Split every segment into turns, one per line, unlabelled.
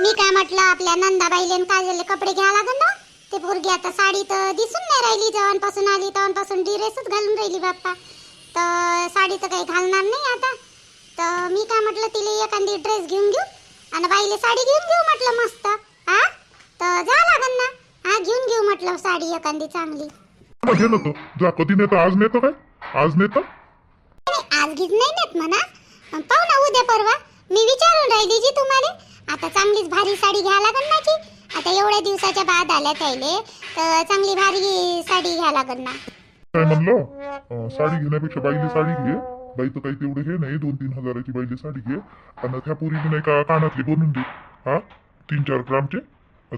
मी काय म्हटलं आपल्या नंदाबाईले आणि काजलले कपडे घ्यावं लागेल ना? ते पोरगी आता साडी तर दिसून नाही राहिली जेव्हापासून आली तेव्हापासून ड्रेसच घालून राहिली बाप्पा. तर साडी तर काही घालणार नाही आता. तर मी काय म्हटलं तिला एखादी ड्रेस घेऊन घेऊ आणि बाईले साडी घेऊन घेऊ म्हटलं मस्त. हा तर जा लागन ना. हा घेऊन घेऊ म्हटलं साडी एखादी चांगली.
जा कधी नेतो आज नेतो काय? आज नेतो?
आज गीत नाही नेत म्हणा. पाहू ना उद्या परवा. मी विचारून राहिली जी तुम्हाला. आता चांगलीच भारी साडी घ्या लागन ना की आता एवढ्या दिवसाच्या बाद आल्या त्याले तर चांगली भारी साडी घ्या लागन ना.
काय म्हणलं? अं, साडी घेण्यापेक्षा बाईली साडी घे. बाई तर काही तेवढे हे नाही दोन तीन हजाराची बाईली साडी घे. आणि त्या पुरीने नाही का कानातली बनवून दे. हा? तीन चार ग्रामचे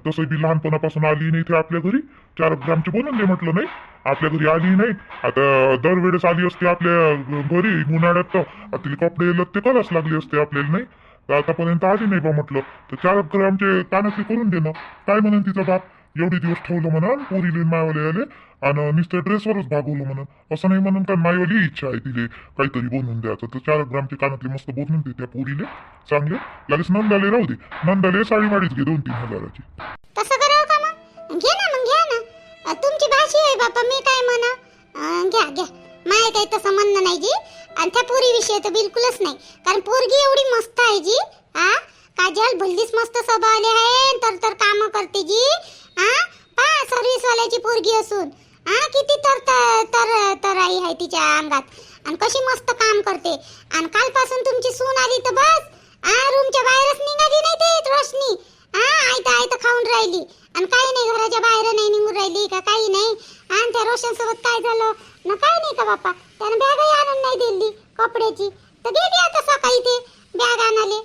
तसं बी लहानपणापासून आली नाही ते आपल्या घरी. चार ग्रामचे बनवून दे म्हटलं नाही. आपल्या घरी आली नाही. आता दरवेळेस आली असते आपल्या घरी उन्हाळ्यात. तर आता तिला कपडे लत्ते कलाच लागले असते आपल्याला नाही. तर आतापर्यंत आली नाही बा म्हटलं. तर चार ग्रामचे कानातले करून देणं काय म्हणून तिचा बाप? एवढे दिवस ठेवलं म्हणा पोरीले मायवाले आले आणि नुसतं ड्रेसवरच भागवलं म्हणून. असं नाही म्हणून काय मायवाली इच्छा आहे तिले काहीतरी बनवून द्यायचं. तर चार ग्रामचे कानातले मस्त बनवून दे त्या पोरीले. चांगले. लगेच नंदाले राहू दे. नंदाले साडी माडीच घे दोन तीन हजाराची.
तसं करावं का मग? घे ना मग घ्या ना. तुमची भाषी आहे बापा मी काय म्हणा? घ्या घ्या. माय काही तसं म्हणणं नाही जी. आणि त्या पोरीविषयी तर बिलकुलच नाही. कारण पोरगी एवढी मस्त आहे जी हा काजल भल्लीच मस्त स्वभावली आहे तर तर काम करते जी हा पा सर्व्हिसवाल्याची पोरगी असून. हा किती तर तर तर तराई आहे तिच्या अंगात. आणि कशी मस्त काम करते. आणि कालपासून तुमची सून आली तर बस. हा रूमच्या बाहेरच निघाली नाही ते रोशनी. हा आयतं आयतं खाऊन राहिली. आणि काही नाही घराच्या बाहेर नाही निघून राहिली का काही नाही. आणि त्या रोशन सोबत काय झालं? ना काय नाही का बाप्पा? त्यानं बॅगही आणून नाही दिली कपड्याची. तर गेली आता सकाळी ते बॅग आणाले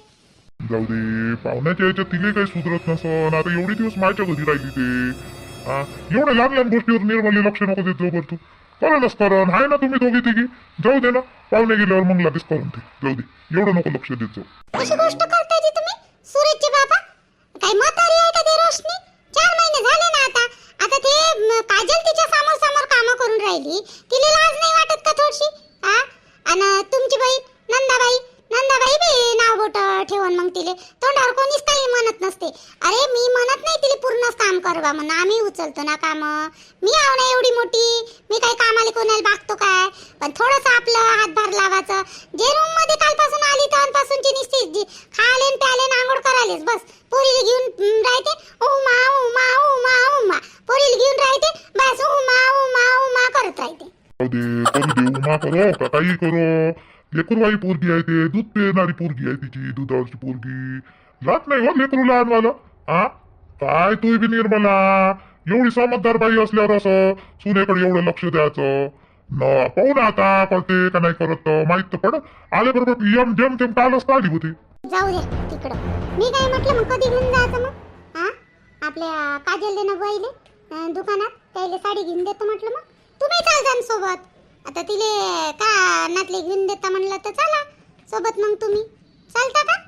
जाऊ दे पाहुण्याच्या याच्यात तिले काही सुधरत नसन. आता एवढे दिवस माझ्या घरी राहिली ते. हा एवढ्या लहान लहान गोष्टीवर निर्मले लक्ष नको देत जाऊ तू. करणच करण आहे ना तुम्ही दोघी तिघी? जाऊ दे ना. पाहुणे गेल्यावर मग लगेच करून ते जाऊ दे एवढं नको लक्ष देत जाऊ.
कशी गोष्ट करताय तुम्ही सुरेशचे बाबा काय म्हातारी आहे का ते रोशनी चार महिने झाले ना आता आता ते म, काजल तिच्या समोर समोर काम करून राहिली तिला लाज नाही वाटत का थोडीशी हा आणि तुमची बाई नंदाबाई नंदाबाई बी नाव बोट ठेवून मग तिले तोंडावर कोणीच काही म्हणत नसते अरे मी म्हणत नाही तिला पूर्णच काम करवा म्हणून आम्ही उचलतो ना काम मी आव ना एवढी मोठी मी काही कामाला कोणाला बागतो काय पण थोडस आपलं हातभार लावायचं जे रूममध्ये कालपासून आली तेव्हापासूनची निश्चित जी खाले न प्याले न आंघोळ करायलेच बस पोरीला घेऊन हम्म, राहते उमा उमा उमा उमा पोरीला घेऊन राहते बस उमा उमा उमा करत राहते
दे करू दे उमा करो का काही करो. लेकरवाई पोरगी आहे ते दूध पिणारी पोरगी आहे तिची दुधावरची पोरगी. जात नाही हो लेकरू लहानवालं. हा काय तू बी निर्मला? एवढी समजदार बाई असल्यावर असं सुनेकडे एवढं लक्ष द्यायचं? न पाहू ना आता कळते का नाही करत माहीत तर पड आले बरोबर यम जम तेम कालच काढली होती.
जाऊ दे तिकडं. मी काय म्हटलं मग कधी घेऊन जायचं मग? हा आपल्या काजल देणं दुकानात त्याला साडी घेऊन देतो म्हटलं मग. तुम्ही चाल सोबत. आता तिले का नातले घेऊन देता म्हणलं तर चला सोबत मग तुम्ही. चालता का?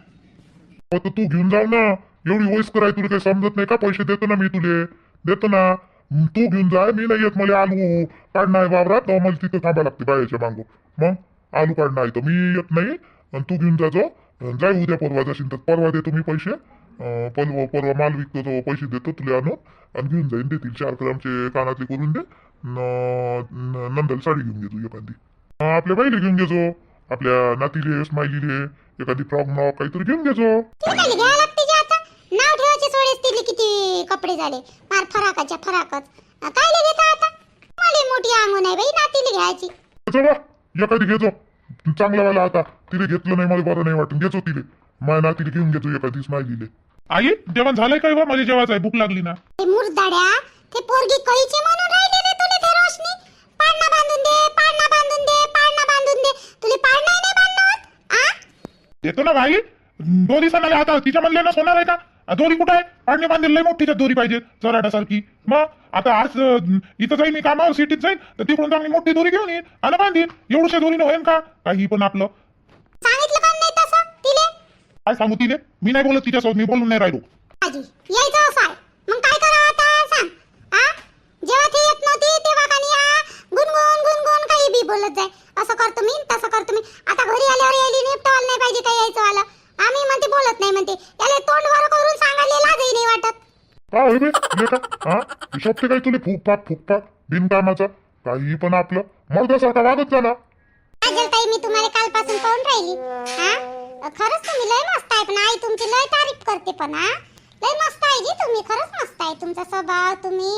आता तू घेऊन जाऊ ना. एवढी वयस्कर कराय तुला काही समजत नाही का? पैसे देतो ना मी तुले. देतो ना. तू घेऊन जाय मी नाही येत मला आलू काढणार आहे वावरात. मला तिथं थांबा लागते बायाच्या मागं. मग? आलू काढणार आहे तर मी येत नाही. आणि तू घेऊन जाजो अन् जाय उद्या परवा जाशील तर. परवा देतो मी पैसे. अं, परवा परवा माल विकतो तो पैसे देतो तुला आणून. आणि घेऊन जाईन देतील. चार ग्रामचे कानातले करून दे. नंदल साडी घेऊन घे तू एखादी आपल्या बाईला घेऊन घेजो. आपल्या नातीले स्माइलीले एखादी फ्रॉक नाव काहीतरी घेऊन
काय नाव ठेवायचे तिले किती कपडे झाले. मार फराकाच्या फराकच. अं, कायले घेता आता? मला मोठी अंगून आहे बाई नातीला घ्यायची.
एखादी घेजो. चांगला वाला आता. तिने घेतलं नाही मला बरं नाही वाटून घेजो तिले. माझ्या नातीला घेऊन घेतो एखादी स्माइलीले
आई जेवण झालंय काय बा माझ्या जेवायचं आहे. भूक लागली ना.
ते मुरदाड्या ते पोरगी कळीची म्हणून रोशनी पाळणा बांधून दे पाळणा बांधून दे पाळणा बांधून दे. तुले पाळणा नाही बांधणं होत आ
ना भाई दोरी सणाले आता तिच्या म्हणले ना सोनार आहे का? आ, दोरी कुठं आहे? पाडणे बांधेल लय मोठीच्या दोरी पाहिजे जराटासारखी मग आता आज अं, इथं जाईन मी कामावर सिटीत जाईन तर तिकडून चांगली मोठी दोरी घेऊन येईन आणि बांधीन. एवढ्या दोरीनं होईन का? काही पण आपलं.
सांगितलं का नाही तसं तिले?
काय सांगू तिले? मी नाही बोलत तिच्यासोबत मी बोलून नाही राहिलो.
आजी यायचं असं आहे मग काय करावं आता सांग आ जेव्हा ती येत नव्हती तेव्हा कानी आ गुणगुण गुणगुण काही बी बोलत जाय. असं करतो मी तसं करतो मी. आता घरी आल्यावर यायली निपटवायला नाही पाहिजे काही यायचं वाला आम्ही म्हणते बोलत नाही म्हणते. याला तोंड वर करून सांगायला
का होय बे? लेका हा? शोभते काय तुले फुकपाक फुकपाक बिनकामाचा? काही पण आपलं. मर्दासारखा वागत झाला
काजल ताई मी तुम्हाला कालपासून पाहून राहिली. हा? खरंच तुम्ही लय मस्त आहे पण आई तुमची लय तारीफ करते पण हा? लय मस्त आहे जी तुम्ही. खरंच मस्त आहे तुमचा स्वभाव तुम्ही.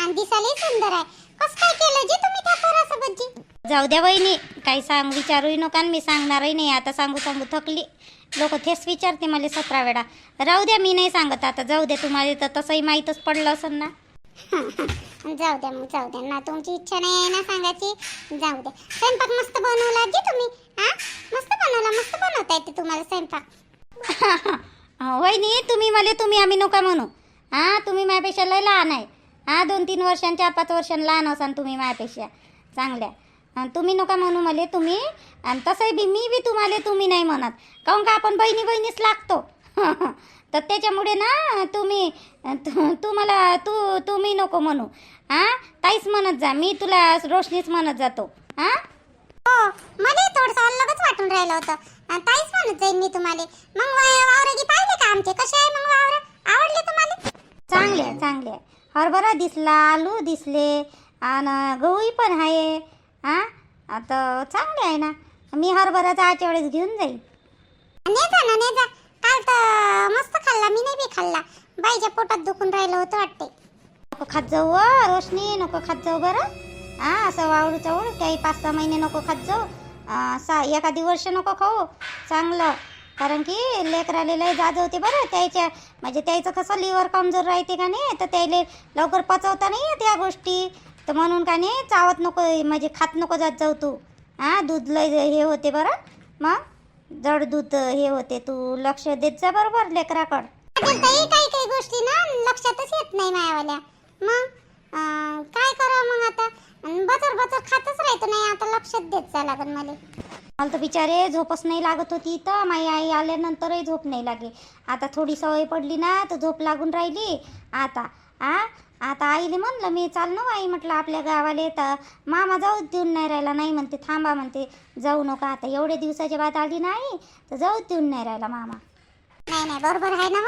आणि दिसायला सुंदर आहे. कसं काय केलं जी तुम्ही त्या पोरासोबत जी?
जाऊ द्या वहिनी काही सांग विचारूही नका मी सांगणारही नाही. आता सांगू सांगू थकली. लोक तेच विचारते मला सतरा वेळा. राहू द्या मी नाही सांगत आता. जाऊ द्या तुम्हाला तर तसंही माहीतच पडलं असेल ना.
जाऊ द्या मग जाऊ द्या. ना तुमची इच्छा नाही आहे ना सांगायची. जाऊ द्या. स्वयंपाक मस्त बनवला जी तुम्ही हा? मस्त बनवला मस्त बनवता येते तुम्हाला स्वयंपाक.
वहिनी तुम्ही मला तुम्ही आम्ही नका म्हणू. हां तुम्ही माझ्यापेक्षा लय लहान आहे. हां दोन तीन वर्षां चार पाच वर्षांनी लहान असाल तुम्ही माझ्यापेक्षा. चांगल्या. तुम्ही नका म्हणू मला तुम्ही. आणि तसंही बी मी बी तुम्हाला तुम्ही नाही म्हणत. काहून का आपण बहिणी बहिणीच लागतो? तर त्याच्यामुळे ना तुम्ही तू मला तू तुम्ही नको म्हणू. हां? ताईच म्हणत जा. मी तुला रोशनीच म्हणत जातो. हां?
हो मला थोडंसं अलगच वाटून राहिलं होतं. ताईच म्हणत जाईन मी तुम्हाला. मग वावरगी पाहिले का आमचे? कसे आहे मग वावर? आवडले तुम्हाला?
चांगले चांगले आहे. हरभरा दिसला आलू दिसले आणि गहूही पण आहे. हां? आता चांगले आहे ना. मी हरभराचा आजच्या वेळेस घेऊन जाईल
ने जा ना ने जा काल तर मस्त खाल्ला मी नाही बी खाल्ला. बाईच्या पोटात दुखून राहिलं होतं वाटते
नको खात जाऊ व रोशनी नको खात जाऊ बरं. हां असं वावडू चवड काही पाच सहा महिने नको खात जाऊ. अं, सा एखादी वर्ष नको खाऊ. चांगलं. कारण की लेकराले लय जाजवते बरं. त्याच्या म्हणजे त्याचं कसं लिव्हर कमजोर राहते का नाही तर त्याले लवकर पचवता नाही येत या गोष्टी. तर म्हणून का नाही चावत नको म्हणजे खात नको जात जाऊ तू. हां दूध लय हे होते बरं. मग जड दूध हे होते तू लक्ष देत जा बरोबर लेकराकडं.
काही काही गोष्टी ना लक्षातच येत नाही मायावाल्या. मग काय करावं मग आता? बचर बचर खातच राहतो नाही आता लक्षात देत जा लागन मला.
मला तर बिचारे झोपच नाही लागत होती तर माझी आई आल्यानंतरही झोप नाही लागे. आता थोडी सवय पडली ना तर झोप लागून राहिली. आता आ आता आईले म्हणलं मी चाल ना आई म्हटलं आपल्या गावाला तर मामा जाऊ देऊन नाही राहिला नाही म्हणते थांबा म्हणते जाऊ नका आता एवढे दिवसाची बात आली नाही तर जाऊ देऊन नाही राहिला मामा.
नाही नाही बरोबर आहे ना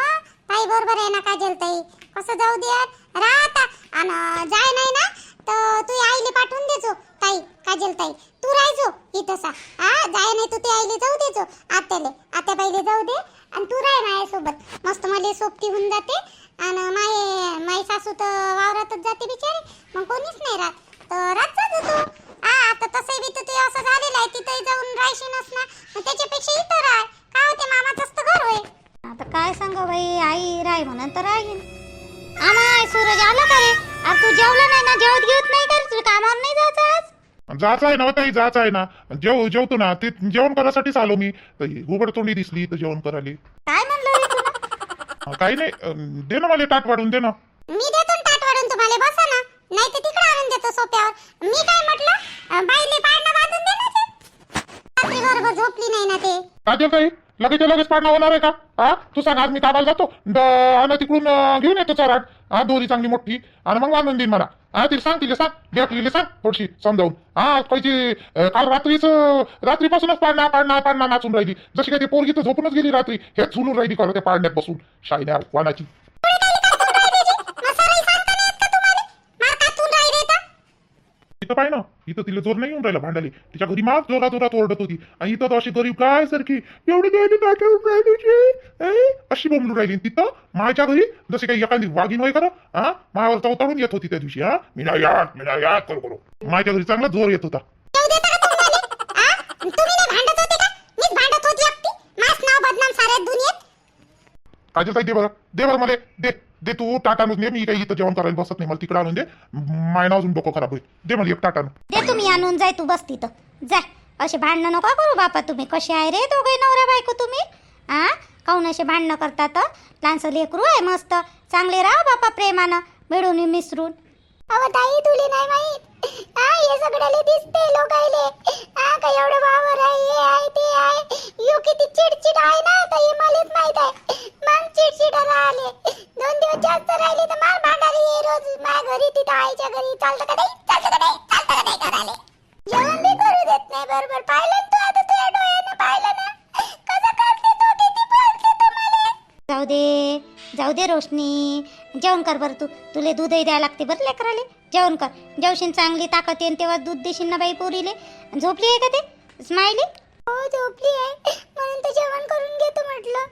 ताई बरोबर आहे ना काजल ताई? कसं जाऊ दे राहता आणि जाय नाही ना तर तू आईले पाठवून देजो ताई काजल ताई तू राहायचो इथं सा. हा जाय नाही तू ते आईले जाऊ देजो आत्याले. आत्या बाईले जाऊ दे आणि तू राह माझ्यासोबत मस्त मला सोबती होऊन जाते. आणि माय माई सासू तर वावरातच जाते बिचारी. मग कोणीच नाही राहत. तर राहत जा तू हा आता तसंही बी तर ते असं झालेलं आहे. तिथेही जाऊन राहशीनच ना. मग त्याच्यापेक्षा इथं राह. काय होते मामाचंच तर घर होय?
आता काय सांगा बाई आई राय म्हणून तर राहीन. आमाय सूरज आला का रे? अरे तू जेवला नाही ना? जेवत घेऊत नाही का रे? तुला कामावर नाही जायचं आज?
जायचं आहे ना ताई जायचं आहे ना. जेव जेवतो ना. ते जेवण करायसाठीच आलो मी. उघड तोंडी दिसली तर जेवण करायला.
काय
अं, काही नाही. अं, दे ना मला ताट वाढून दे ना.
मी देतो ना ताट वाढून तुम्हाला बसा ना. नाही तर तिकडे आणून देतो सोप्यावर. मी काय म्हटलं? अं, बाईले पाळणं बांधून दे ना ते. रात्री बरोबर झोपली नाही ना ते.
काजल ताई लगेच लगेच पाडणं होणार आहे का? हा? तू सांग आज मी कामाला जातो. आणि तिकडून घेऊन येतो चराट हा दोरी चांगली मोठी. आणि मग बांधून देईन मला. हा तिला सांग तिला सांग. घ्या सांग थोडीशी समजावून. हा कायची काल रात्रीच रात्रीपासूनच पाडणार पाडणार पाडणार नाचून राहिली. जशी काय ते पोरगी तर झोपूनच गेली रात्री. हे झुलून राहिली खरं त्या पाडण्यात बसून. शायन्या वाणाची
मसाराही सांगता नाही येत का तुम्हाला मार कातून राहिले तर
इथं पाय ना इथं तिला जोर नाही येऊन राहिला भांडाली तिच्या घरी माग जोरा जोरात ओरडत होती. आणि इथं तर अशी गरीब काय सारखी एवढी गेली ताटावून राहिलीची अशी बोंबलू राहिली. तिथं माझ्या घरी जसे काही एखादी वाघीन होय करा हा मायावर चौताळून येत होती त्या दिवशी हा. मी नाही यात मी नाही यात करू करू. माझ्या घरी चांगला जोर येत होता.
तुम्ही भांडत होते का? मीच भांडत होती एकटी. माझं नाव बदनाम साऱ्या दुनियेत.
काजल ताई दे बरं. दे बरं मला. दे. दे तू टाट आणून दे. मी काही इथं जेवण करायला बसत नाही. मला तिकडे आणून दे. माय नाव अजून डोकं खराब होईल. दे मला एक टाट आणून.
दे तुम्ही आणून जाय तू बस तिथं. जाय असे भांडणं नका करू बापा तुम्ही. कसे आहे रे दोघे नवऱ्या बायको तुम्ही? आ? काऊन असे भांडणं करतात? लहानसं लेकरू आहे मस्त. चांगले राहा बापा प्रेमानं. मिळून मिसरून.
अहो ताई तुले नाही माहीत? हा हे सगळ्याले दिसते लोकायले. आ काय एवढं वावर आहे हे आहे ते आहे. यो किती चिडचिड आहे ना तर हे मलाच माहीत आहे. मग चिडचिड राहिले. दोन दिवस जास्त राहिले तर मार भांडारी ये रोज. माझ्या घरी तिथं आईच्या घरी. चालतं का नाही? चालतं का नाही? चालतं का नाही करायले जेवण बी करू देत नाही. बरोबर. पाहिलं तू आता तुझ्या डोळ्यानं? पाहिलं ना कसं करते तो किती बोलते तो मला
जाऊ दे जाऊ दे रोशनी. जेवण कर बरं तू. तुले दूधही द्यायला लागते बरं लेकराले. जेवण कर. जेवशीन चांगली ताकद येईन तेव्हा दूध देशील ना बाई पोरीले. झोपली आहे का ते? स्माइली?
हो झोपली आहे. म्हणून तर जेवण करून घेतो म्हटलं.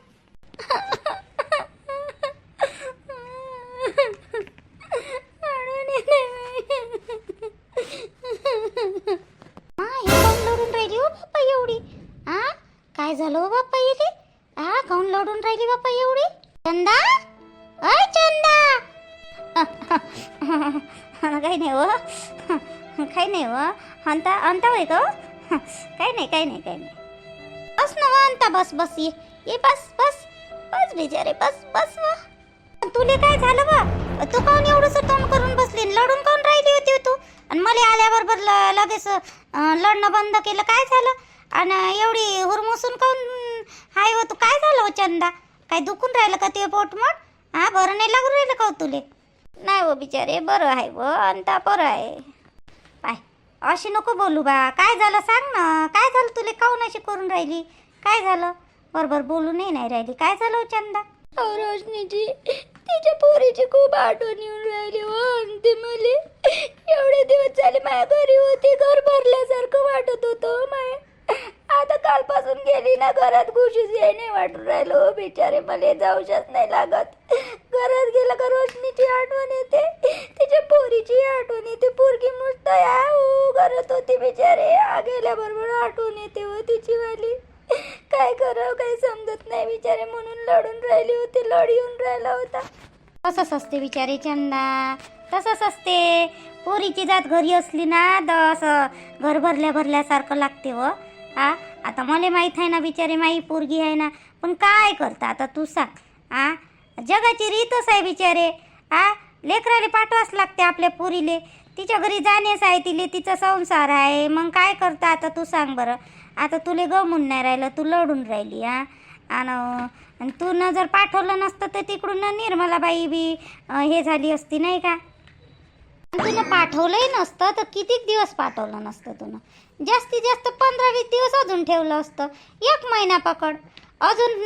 हा काय झालं हो बाप्पा इथे हा काऊन लढून राहिली बापा एवढी? चंदा? अय चंदा! काही नाही व काही नाही हो. व अंता अंता होय का काही नाही काही नाही काही नाही. बस ना हो, वा अंता बस बस. ये ये बस बस. बस बिचारे बस बस व तुले काय झालं बा? तू काऊन एवढंसं तोंड करून बसली? लढून काऊन राहिली होती तू? आणि मला आल्याबरोबर ल- लगेच लढणं बंद केलं. काय झालं? आणि एवढी हुरमुसून काऊन हाय हो तू काय झालं हो चंदा? काय दुखून राहिलं का ते पोटमोट? हा बरं नाही लागून राहिलं का हो तुले? नाही हो बिचारे बरं आहे हो, व अंता बरं आहे. पाय अशी नको बोलू बा. काय झालं सांग ना. काय झालं तुले? काऊन अशी करून राहिली? काय झालं? बरोबर बोलू नाही नाही राहिली. काय झालं हो चंदा? रोशनीची तिच्या पोरीची खूप आठवण येऊन राहिली हो. आणि मुली एवढे दिवस झाले माझ्या घरी होती. घर भरल्यासारखं वाटत होतं हो माय. आता कालपासून गेली ना घरात घुशीच येणे नाही वाटून राहिलो. हो बिचारे मला जाऊशाच नाही लागत. घरात गेलं का रोशनीची आठवण येते? तिच्या पोरीची आठवण येते. पोरगी मुस्त या हो घरात होती बिचारे. गेल्याबरोबर आठवण येते हो तिची वाली काय करावं काही समजत नाही बिचारे. म्हणून लढून राहिली होती लढ येऊन राहिला होता. तसंच असते बिचारे चंदा. तसंच असते. पोरीची जात घरी असली ना तर असं घर भरल्या भरल्यासारखं लागते व हा आता मला माहीत आहे ना बिचारे माई पोरगी आहे ना. पण काय करता आता तू सांग. आ जगाची रीतच आहे बिचारे. आ लेकराले पाठवाच लागते आपल्या पोरीले. तिच्या घरी जाण्यास आहे तिले तिचा संसार आहे. मग काय करता आता तू सांग बरं. आता तुले गमून नाही राहिलं तू लढून राहिली हा आणि तू न जर पाठवलं नसतं तर तिकडून निर्मलाबाई बी हे झाली असती नाही का? तुला पाठवलंही नसतं तर कितीक दिवस पाठवलं नसतं तुनं जास्तीत जास्त पंधरा वीस दिवस अजून ठेवलं असतं. एक महिना पकड. अजून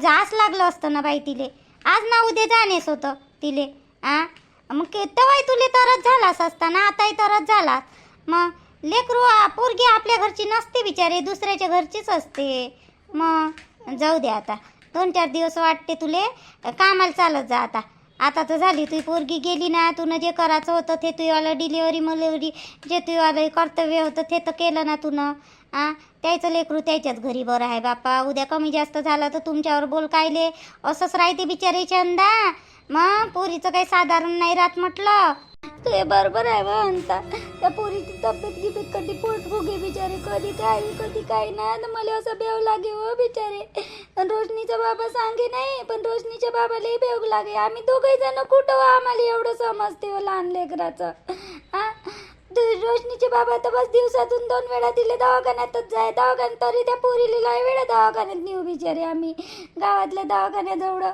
जास लागलं असतं ना बाई तिले. आज ना उद्या जाणेस होतं तिले आ? मग के- तेव्हाही तुले तरच झालास असता ना आताही तरच झालास. मग लेकरू पोरगी आपल्या घरची नसते बिचारे दुसऱ्याच्या घरचीच असते. मग जाऊ दे आता. दोन चार दिवस वाटते तुले कामाला चालत जा आता. आता तर झाली तुझी पोरगी गेली ना तुनं जे करायचं होतं ते तुझ्यावालं डिलिव्हरी मलिव्हरी जे तुझ्यावालं कर्तव्य होतं ते तर केलं ना तुनं. आ त्याचं लेकरू त्याच्याच घरी बरं आहे बापा उद्या कमी जास्त झालं तर तुमच्यावर बोल कायले. असंच राहते बिचारी चंदा. मग पोरीचं काही साधारण नाही राहत म्हटलं. ते बरोबर आहे म्हणता त्या पोरीची तब्येत गिबेत कधी पोट बिचारे कधी काय कधी काय ना. तर मला असं बेव लागे हो बिचारे. पण रोशनीचा बाबा सांगे नाही पण रोशनीच्या बाबालाही बेव लागे. आम्ही दोघही जण कुठं हो? आम्हाला एवढं समजते हो लहान लेकराचं. हा? रोशनीचे बाबा तर बस दिवसातून दोन वेळा दिले दवाखान्यातच जाय. दवाखान्यात तरी त्या पोरीला वेळा दवाखान्यात नेऊ बिचारे आम्ही. गावातल्या दवाखान्याजवळ.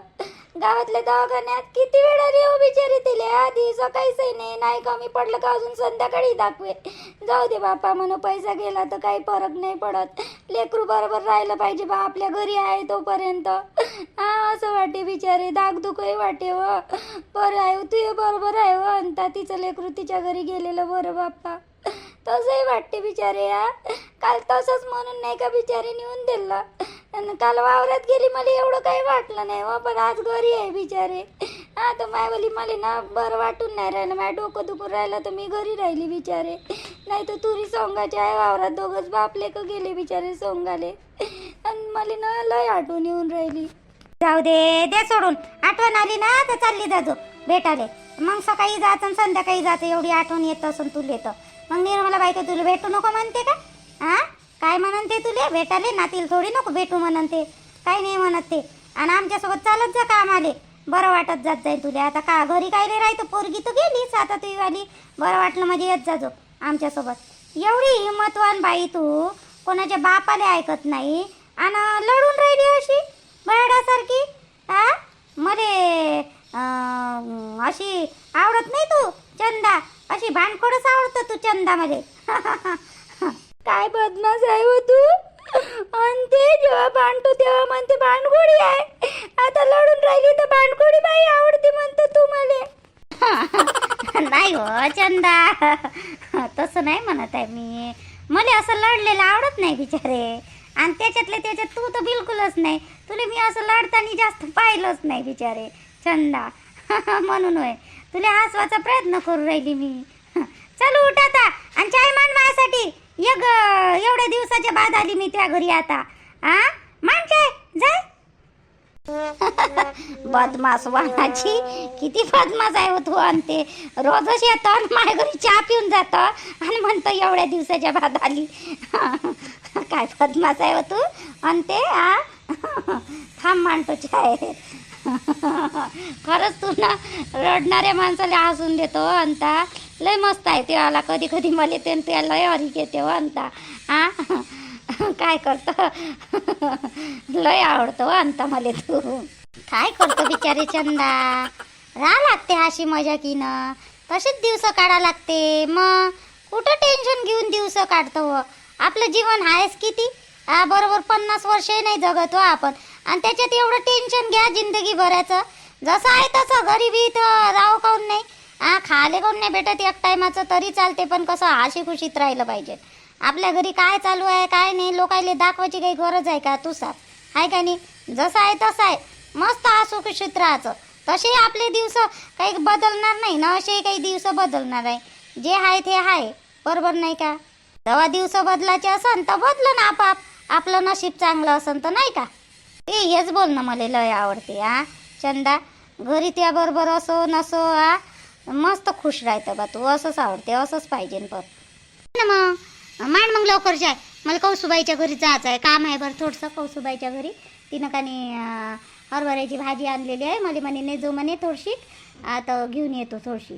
गावातल्या दवाखान्यात किती वेळा येऊ हो बिचारी तिले आधी सकाळीच नाही नाही कमी पडलं का अजून संध्याकाळी दाखवे जाऊ दे बापा म्हणून पैसा गेला तर काही फरक नाही पडत. लेकरू बरोबर राहिलं पाहिजे बा आपल्या घरी आहे तोपर्यंत. हा असं वाटे बिचारे दागदुखही वाटे व बरं आहे हो, तू बरोबर आहे व अंता तिचं लेकरू तिच्या घरी गेलेलं बरं बाप्पा. तसंही वाटते बिचारे या काल तसंच म्हणून नाही का बिचारे नेऊन दिलं? आणि काल वावरात गेली मला एवढं काही वाटलं नाही वा पण आज घरी आहे बिचारे. हा तर मायवली मला ना बरं वाटून नाही राहिलं. माझ्या डोकं दुखून राहिलं तर मी घरी राहिली बिचारे. नाही तर तुरी सोंगाचे आहे वावरात दोघंच बापले का गेले बिचारे सोंगाले. आणि मला ना लय आठवण येऊन राहिली. जाऊ दे दे सोडून. आठवण आली ना तर चालली जाजो भेटाले. मग सकाळी जात आणि संध्याकाळी जात एवढी आठवण येत असून तुला येतं मग निर्मला बाई तुला भेटू नको म्हणते का? हा? काय म्हणन ते तुले? भेटाले नातील थोडी नको भेटू म्हणन ते काय नाही म्हणत. ते आणि आमच्यासोबत चालत जा काम आले बरं वाटत जात जाईल तुले. आता का घरी काय रे राहतं पोरगी तू गेलीच आता तुझी वाली बरं वाटलं म्हणजे येत जाजो आमच्यासोबत. एवढी हिंमतवान बाई तू. कोणाच्या बापाले ऐकत नाही. आणि लढून राहिली अशी? बरडासारखी? हा मले अशी आवडत नाही तू चंदा. अशी भांडखोडच आवडतं तू चंदा मध्ये काय बदमाश आहे हो तू? आणि ते जेव्हा भांडतो तेव्हा म्हणते भांडगोडी आहे. आता लढून राहिली तर भांडगोडी बाई आवडते म्हणतो तू मला. नाही हो चंदा. तसं नाही म्हणत आहे मी. मला असं लढलेलं आवडत नाही बिचारे. आणि त्याच्यातले त्याच्यात तू तर बिलकुलच नाही. तुला मी असं लढताना जास्त पाहिलंच नाही बिचारे. चंदा. म्हणून होय. तुला हसवाचा प्रयत्न करू राहिली मी. चल उठ आता. आणि चाय मान माझ्यासाठी. एक एवढ्या दिवसाच्या बाद आली मी त्या घरी आता. आ? मान जाय. बदमास वाहनाची किती बदमास आहे हो तू आणते रोजच येतो आणि माझ्या घरी चहा पिऊन जातो आणि म्हणतो एवढ्या दिवसाच्या बाद आली. काय बदमास आहे हो तू आणते आ? थांब मांडतो चाय. खरंच तू ना रडणाऱ्या माणसाला हसून देतो अंता लय मस्त आहे ते कधी कधी मला ते त्या लय हरी घेते हो अंता. आ? काय करतो? लय आवडतो हो अंता मला तू. काय करतो बिचारी चंदा? राहा लागते अशी मजाकीनं. तसेच दिवस काढा लागते. मग कुठं टेन्शन घेऊन दिवस काढतो हो? आपलं जीवन आहेस किती? हा बरोबर पन्नास वर्षही नाही जगत आपण. आणि त्याच्यात एवढं टेन्शन घ्या जिंदगी भराचं जसं आहे तसं गरीबी तर राव काऊन नाही. आले कोण नाही भेटत एक टायमाचं तरी चालते पण कसं आशी खुशीत राहिलं पाहिजे. आपल्या घरी काय चालू आहे काय नाही लोकायले दाखवायची काही गरज आहे का? तू साप आहे का नाही? जसं आहे तसं आहे. मस्त आसू खुशीत राहायचं. तसे आपले दिवस काही बदलणार नाही ना असे काही दिवस बदलणार आहे. जे आहे ते आहे. बरोबर नाही का? जेव्हा दिवस बदलायचे असन तर बदलं ना आपाप. आपलं नशीब चांगलं असन तर नाही का? ते हेच बोल ना मला लय आवडते आ चंदा घरी त्याबरोबर असो नसो आ मस्त खुश राहतं बा तू. असंच आवडते असंच पाहिजे पण ना मग. मान मग लवकर जाय. मला कौसुबाईच्या घरी जायचं आहे काम आहे बरं थोडंसं कौसुबाईच्या घरी. तिनं कानी हरभऱ्याची भाजी आणलेली आहे. मला म्हणे नेजो म्हणे थोडीशी आता घेऊन येतो थोडीशी.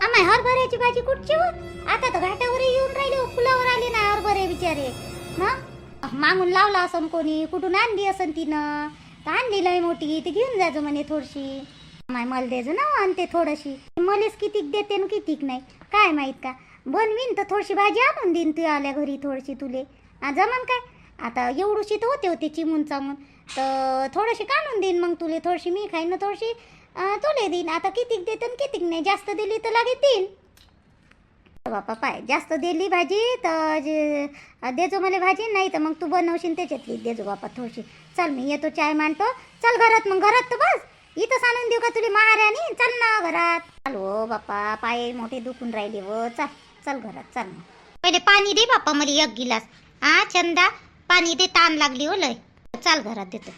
आम्ही हरभऱ्याची भाजी कुठची हो? आता तर घाटावर येऊन राहिले फुलावर हो. आले ना हरभरे बिचारे. ना मागून लावला असन कोणी. कुठून आणली असन तिनं? तर आणली लय मोठी. ती घेऊन जायचं म्हणे थोडीशी. माय मला देजो ना हो आणते थोडीशी. मलेच कितीक देते न कितीक नाही. काय माहीत का? बनवीन तर थोडीशी भाजी आणून देईन तू आल्या घरी थोडीशी तुले. जमन काय? आता एवढूशी तर होते होते चिमून चामून. तर थोडीशी काढून देईन मग तुले. थोडीशी मी खाईन ना थोडीशी तुले देईन. आता कितीक देते कितीक नाही? जास्त दिली तर लागे देईन. बापा पाय जास्त दिली भाजी तर जे- देजो मला भाजी नाही तर मग तू बनवशील त्याच्यातली. देजो बापा थोडीशी. चल मी येतो चाय मांडतो. चल घरात मग. घरात तर बस. इथंच आणून देऊ का तुला महाराणी? चल ना घरात. चल हो बाप्पा पाय मोठे दुखून राहिले व चल चल घरात चल ना. पहिले पाणी दे बाप्पा मला एक गिलास. हा चंदा पाणी दे ताण लागली हो लय. चल घरात देतो.